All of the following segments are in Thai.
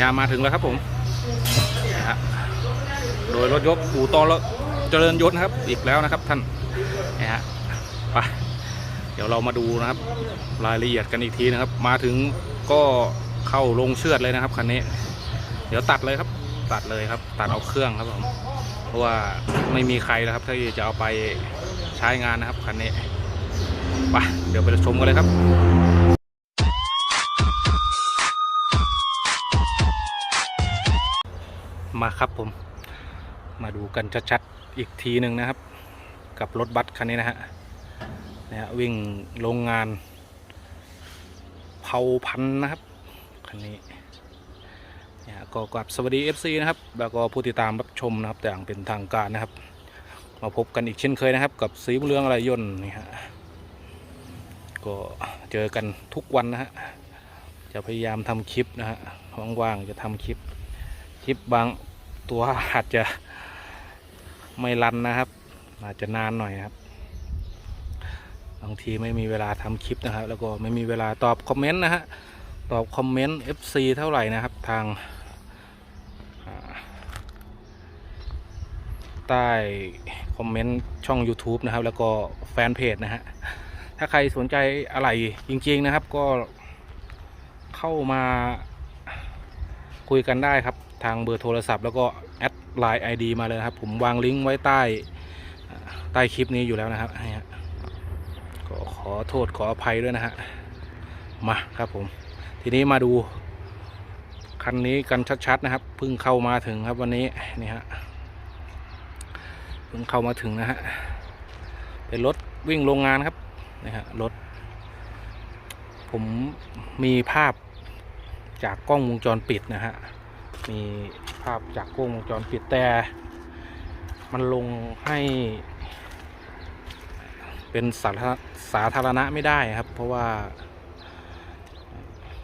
เนี่ยมาถึงแล้วครับผมนะฮะโดยรถยกอู่ตอรเจริญยศนะครับ อีกแล้วนะครับท่านนี่ฮะไปเดี๋ยวเรามาดูนะครับ รายละเอียดกันอีกทีนะครับ มาถึงก็เข้าลงเชือดเลยนะครับคันนี้ เดี๋ยวตัดเลยครับ ตัดเลยครับ ตัดเอาเครื่องครับผมเพราะว่าไม่มีใครแล้วครับที่จะเอาไปใช้งานนะครับคันนี้ไปเดี๋ยวไปชมกันเลยครับ มาครับผม มาดูกันชัดๆอีกทีหนึ่งนะครับ กับรถบัสคันนี้นะฮะเนี่ยฮะวิ่งโรงงานเผาพันนะครับคันนี้เนี่ยก็กับสวัสดี FC นะครับ แล้วก็ผู้ติดตามรับชมนะครับแต่อย่างเป็นทางการนะครับ มาพบกันอีกเช่นเคยนะครับ กับสีบุญเรืองอะไรยนต์นี่ฮะก็เจอกันทุกวันนะฮะจะพยายามทำคลิปนะฮะว่างๆจะทำคลิป คลิปบาง ตัวอาจจะไม่รันนะครับ อาจจะนานหน่อยครับบางทีไม่มีเวลาทำคลิปนะครับ แล้วก็ไม่มีเวลาตอบคอมเมนต์นะฮะตอบคอมเมนต์ FC เท่าไหร่นะครับทางใต้คอมเมนต์ช่อง YouTube นะครับ แล้วก็แฟนเพจนะฮะถ้าใครสนใจอะไรจริง ๆนะครับก็เข้ามาคุยกันได้ครับ ทางเบอร์โทรศัพท์ แล้วก็แอดไลน์ ID มาเลยครับ ผมวางลิงก์ไว้ใต้ใต้คลิปนี้อยู่แล้วนะครับก็ขอโทษขออภัยด้วยนะฮะมาครับผม ทีนี้มาดูคันนี้กันชัดๆนะครับเพิ่งเข้ามาถึงครับวันนี้นี่ฮะเพิ่งเข้ามาถึงนะฮะเป็นรถวิ่งโรงงานครับนี่ฮะรถ ผมมีภาพจากกล้องวงจรปิดนะฮะ มีภาพจากกล้องวงจรปิดแต่ มันลงให้ เป็นสาธารสาธารณะไม่ได้ครับ เพราะว่า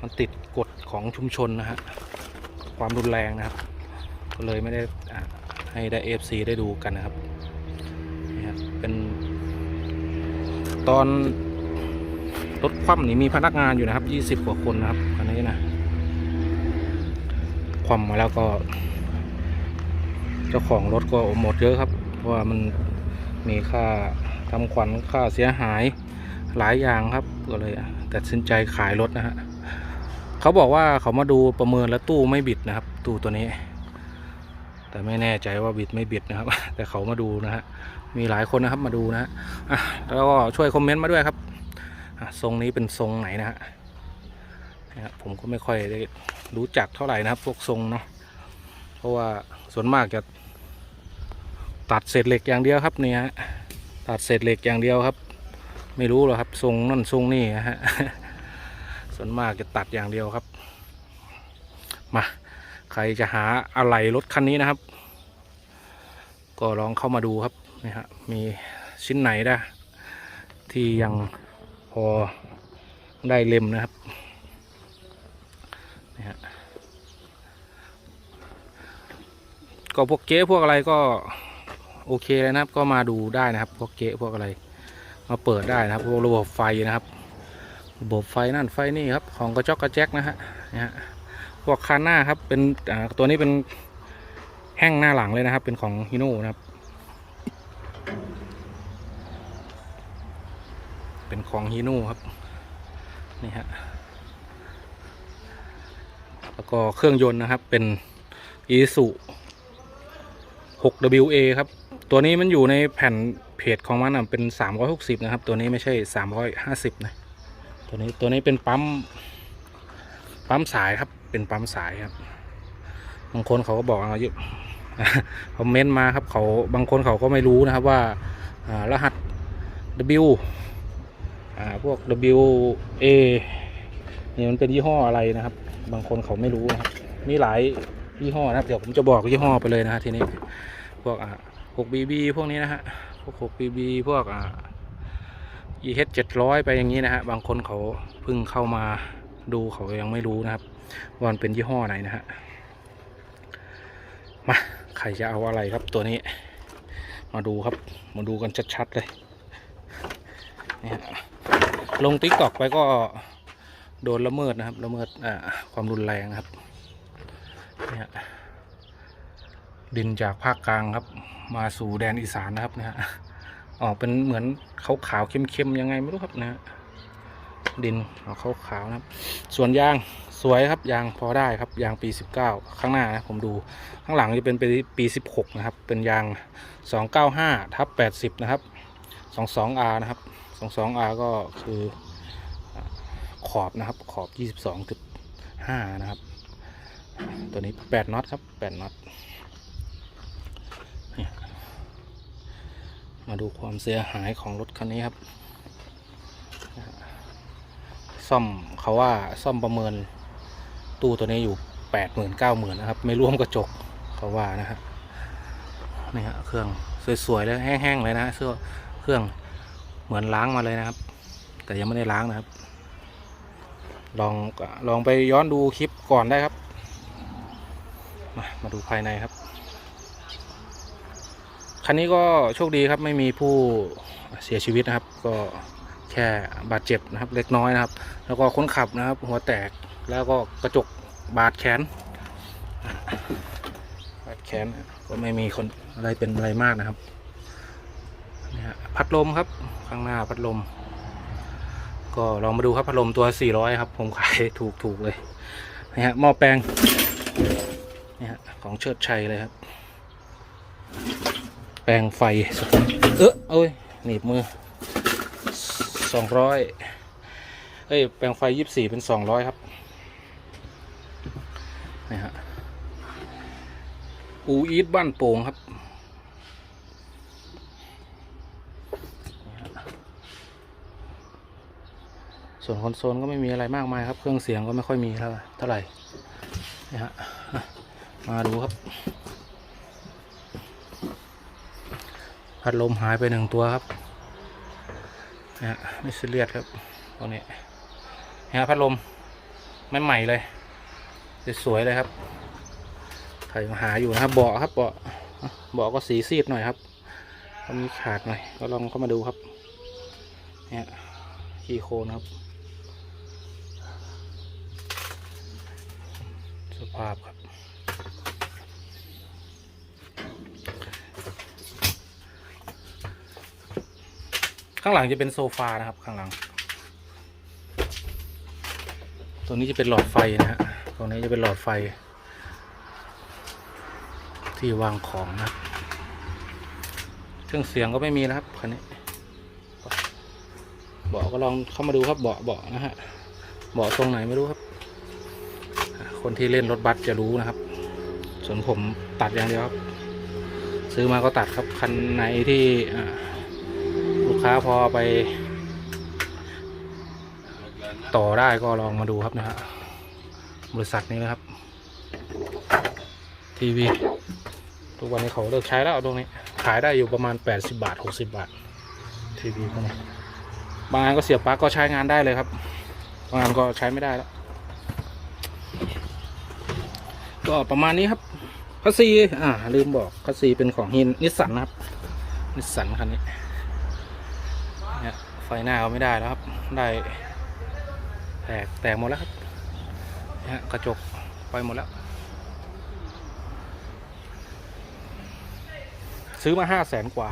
มันติดกฎของชุมชนนะฮะความรุนแรงนะครับ ก็เลยไม่ได้ให้ได้เอฟซีได้ดูกันนะครับนี่ครับเป็น ตอนรถคว่ำนี่มีพนักงานอยู่นะครับยี่สิบกว่าคนนะครับอันนี้นะ คว่ำมาแล้วก็ เจ้าของรถก็หมดเยอะครับ เพราะว่ามันมีค่าทำขวัญค่าเสียหายหลายอย่างครับก็เลยตัดสินใจขายรถนะฮะเขาบอกว่าเขามาดูประเมินแล้วตู้ไม่บิดนะครับ ตู้ตัวนี้ แต่ไม่แน่ใจว่าบิดไม่บิดนะครับ แต่เขามาดูนะฮะมีหลายคนนะครับมาดูนะฮะแล้วก็ช่วยคอมเมนต์มาด้วยครับทรงนี้เป็นทรงไหนนะฮะ นี่ยผมก็ไม่ค่อยได้รู้จักเท่าไหร่นะครับพวกทรงเนาะเพราะว่าส่วนมากจะตัดเศษเหล็กอย่างเดียวครับนี่ฮะตัดเศษเหล็กอย่างเดียวครับ ไม่รู้หรอกครับทรงนั่นทรงนี่นะฮะส่วนมากจะตัดอย่างเดียวครับมาใครจะหาอะไรรถคันนี้นะครับ ก็ลองเข้ามาดูครับนี่ฮะมีชิ้นไหนนะที่ยังพอได้เล่มนะครับนี่ฮะ ก็พวกเก๊พวกอะไรก็โอเคเลยนะครับ ก็มาดูได้นะครับ พวกเก๊พวกอะไร มาเปิดได้นะครับพวกระบบไฟนะครับ ระบบไฟนั่นไฟนี่ครับ ของกระจอกกระแจกนะฮะนะฮะพวกคานหน้าครับ เป็นตัวนี้เป็นแห้งหน้าหลังเลยนะครับ เป็นของฮิโน่นะครับ เป็นของฮีโน่ครับ นี่ฮะ แล้วก็เครื่องยนต์นะครับ เป็นอีสุ 6WA ครับ ตัวนี้มันอยู่ในแผ่นเพจของมันนะเป็น 360 นะครับ ตัวนี้ไม่ใช่ 350 นะ ตัวนี้ตัวนี้เป็นปั๊ม ปั๊มสายครับ เป็นปั๊มสายครับ บางคนเขาก็บอกเอาเยอะคอมเมนต์มาครับเขาบางคนเขาก็ไม่รู้นะครับว่ารหัส W พวก W A นี่มันเป็นยี่ห้ออะไรนะครับ บางคนเขาไม่รู้นะครับ มีหลายยี่ห้อนะครับ เดี๋ยวผมจะบอกยี่ห้อไปเลยนะฮะทีนี้ พวกอ่า 6BB พวกนี้นะฮะ พวก 6BB พวกอ่า EH 700ไปอย่างนี้นะฮะ บางคนเขาเพิ่งเข้ามาดูเขายังไม่รู้นะครับว่ามันเป็นยี่ห้อไหนนะฮะ มาใครจะเอาอะไรครับตัวนี้ มาดูครับ มาดูกันชัดๆเลยนี่ฮะลงติ๊กตอกไปก็โดนละเมิดนะครับ ละเมิดความรุนแรงครับเนี่ย ดินจากภาคกลางครับ มาสู่แดนอีสานนะครับนี่ยออกเป็นเหมือนขาวขาวๆเข้มยังไงไม่รู้ครับนะฮะดินออกขาวขาวนะครับ ส่วนยางสวยครับยางพอได้ครับยางปี 19 ข้างหน้านะผมดูข้างหลังจะเป็นปีปี 16 นะครับ เป็นยาง 295ทับ80 นะครับ 22R นะครับ 22R ก็คือขอบนะครับขอบ 22.5 นะครับ ตัวนี้ 8น็อตครับ 8น็อตเนี่ย มาดูความเสียหายของรถคันนี้ครับ ซ่อมเขาว่าซ่อมประเมินตู้ตัวนี้อยู่แปดหมื่นเก้าหมื่นนะครับ ไม่รวมกระจกเขาว่านะฮะนี่ฮะเครื่องสวยๆเลยแห้งๆเลยนะเสื้อเครื่องเหมือนล้างมาเลยนะครับ แต่ยังไม่ได้ล้างนะครับ ลองลองไปย้อนดูคลิปก่อนได้ครับ มามาดูภายในครับ คันนี้ก็โชคดีครับไม่มีผู้เสียชีวิตนะครับ ก็แค่บาดเจ็บนะครับ เล็กน้อยนะครับ แล้วก็คนขับนะครับ หัวแตกแล้วก็กระจกบาดแขน บาดแขนก็ไม่มีคนอะไรเป็นอะไรมากนะครับนี่ฮะพัดลมครับข้างหน้าพัดลม ก็ลองมาดูครับพัดลมตัว 400 ครับ ผมขายถูกถูกๆเลยนี่ฮะหม้อแปลงนี่ฮะของเชิดชัยเลยครับ แปลงไฟ เออเอ้ยหนีบมือสองร้อยเอ้ย แปลงไฟยี่สี่เป็นสองร้อยครับนี่ฮะอูอีทบ้านโป่งครับ ส่วนคอนโซลก็ไม่มีอะไรมากมายครับ เครื่องเสียงก็ไม่ค่อยมีเท่าเท่าไหร่ นี่ฮะ มาดูครับ พัดลมหายไปหนึ่งตัวครับนะไม่ซีเรียสครับตรงนี้นะฮะพัดลมไม่ใหม่เลยสวยๆเลยครับใครมาหาอยู่นะครับเบาะครับเบาะเบาะก็สีซีดหน่อยครับก็มีขาดหน่อย ก็ลองเข้ามาดูครับเนี่ยขี้โคลนครับ สภาพครับ ข้างหลังจะเป็นโซฟานะครับข้างหลัง ตรงนี้จะเป็นหลอดไฟนะฮะตรงนี้จะเป็นหลอดไฟ ที่วางของนะ เครื่องเสียงก็ไม่มีนะครับคันนี้เบาะก็ลองเข้ามาดูครับเบาะเบาะนะฮะเบาะตรงไหนไม่รู้ครับ คนที่เล่นรถบัสจะรู้นะครับ ส่วนผมตัดอย่างเดียวครับ ซื้อมาก็ตัดครับคันไหนที่อ่า ค้าพอไป ต่อได้ก็ลองมาดูครับนะฮะบริษัทนี้นะครับ ทีวี ทุกวันนี้เขาเลิกใช้แล้วตรงนี้ ขายได้อยู่ประมาณ 80 บาท 60 บาท ทีวีพวกนี้บางอันก็เสียบปลั๊กก็ใช้งานได้เลยครับ บางอันก็ใช้ไม่ได้แล้ว ก็ประมาณนี้ครับคัสซี อ่า ลืมบอกคัสซีเป็นของฮินนิสสันนะครับ นิสสันคันนี้ ไฟหน้าก็ไม่ได้แล้วครับ ได้แตกแตกหมดแล้วครับเนี่ยฮะกระจกไปหมดแล้ว ซื้อมาห้าแสนกว่า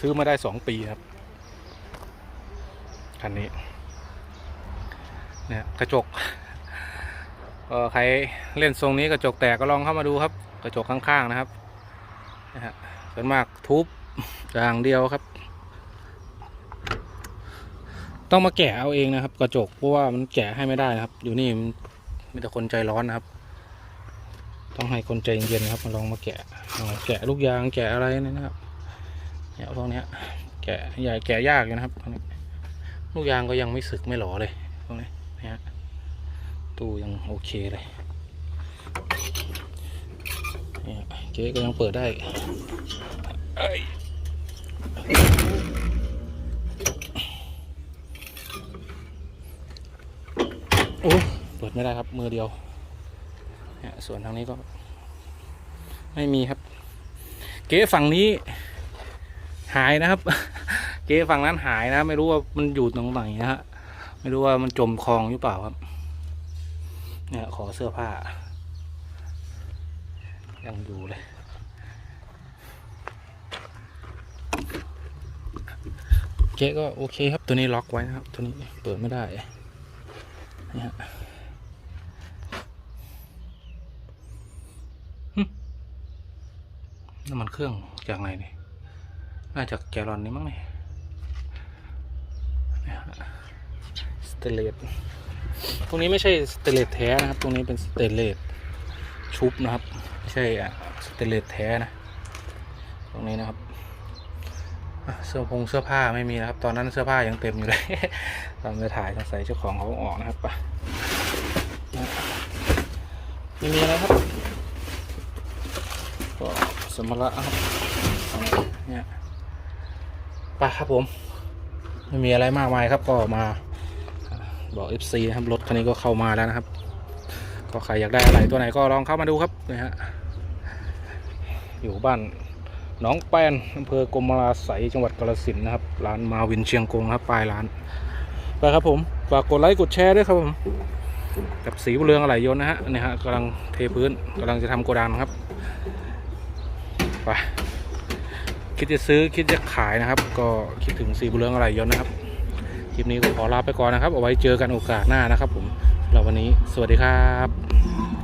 ซื้อมาได้สองปีครับคันนี้เนี่ยกระจกก็ใครเล่นทรงนี้กระจกแตกก็ลองเข้ามาดูครับ กระจกข้างๆนะครับนะฮะส่วนมากทุบอย่างเดียวครับ ต้องมาแกะเอาเองนะครับ กระจกเพราะว่ามันแกะให้ไม่ได้นะครับ อยู่นี่มันมีแต่คนใจร้อนนะครับ ต้องให้คนใจเย็นๆครับมาลองมาแกะเอาแกะลูกยางแกะอะไรนี่นะครับเนี่ยพวกนี้แกะใหญ่แกะยากอยู่นะครับลูกยางก็ยังไม่สึกไม่หล่อเลยพวกนี้นะฮะตู้ยังโอเคเลยเนี่ยเก๊ก็ยังเปิดได้เอ้ย โอ้เปิดไม่ได้ครับ มือเดียวเนี่ยส่วนทางนี้ก็ ไม่มีครับ เก๊ฝั่งนี้ หายนะครับ เก๊ฝั่งนั้นหายนะ ไม่รู้ว่ามันอยู่ตรงไหนนะฮะไม่รู้ว่ามันจมคลองหรือเปล่าครับ เนี่ยขอเสื้อผ้า ยังอยู่เลย เก๊ก็โอเคครับตัวนี้ล็อกไว้นะครับ ตัวนี้เปิดไม่ได้ นี่ฮะน้ำมันเครื่องจากไหนนี่น่าจากแกลอนนี้มั้งนี่นี่ฮะสเตเลสตรงนี้ไม่ใช่สเตเลสแท้นะครับ ตรงนี้เป็นสเตเลสชุบนะครับ ไม่ใช่อะสเตเลสแท้นะ ตรงนี้นะครับ เสื้อผงเสื้อผ้าไม่มีนะครับ ตอนนั้นเสื้อผ้ายังเต็มอยู่เลย ตอนไปถ่ายต้องใส่เจ้าของเขาออกนะครับไปะไม่มีอะไรครับ ก็สมระครับเนี่ยไปครับผม ไม่มีอะไรมากมายครับก็มาบอก FC นะครับรถคันนี้ก็เข้ามาแล้วนะครับ ก็ใครอยากได้อะไรตัวไหนก็ลองเข้ามาดูครับนะฮะอยู่บ้าน หนองแปนอำเภอกรมราไสยจังหวัดกาฬสินธุ์นะครับร้านมาวินเชียงกงครับปลายร้านไปครับผมฝากกดไลค์กดแชร์ด้วยครับผมกับสีบุญเรืองอะไรยนต์นะฮะนี่ฮะกำลังเทพื้นกำลังจะทำโกดังครับไปคิดจะซื้อคิดจะขายนะครับ ก็คิดถึงสีบุญเรืองอะไรยนต์นะครับคลิปนี้ก็ขอลาไปก่อนนะครับ เอาไว้เจอกันโอกาสหน้านะครับ ผมสำหรับวันนี้สวัสดีครับ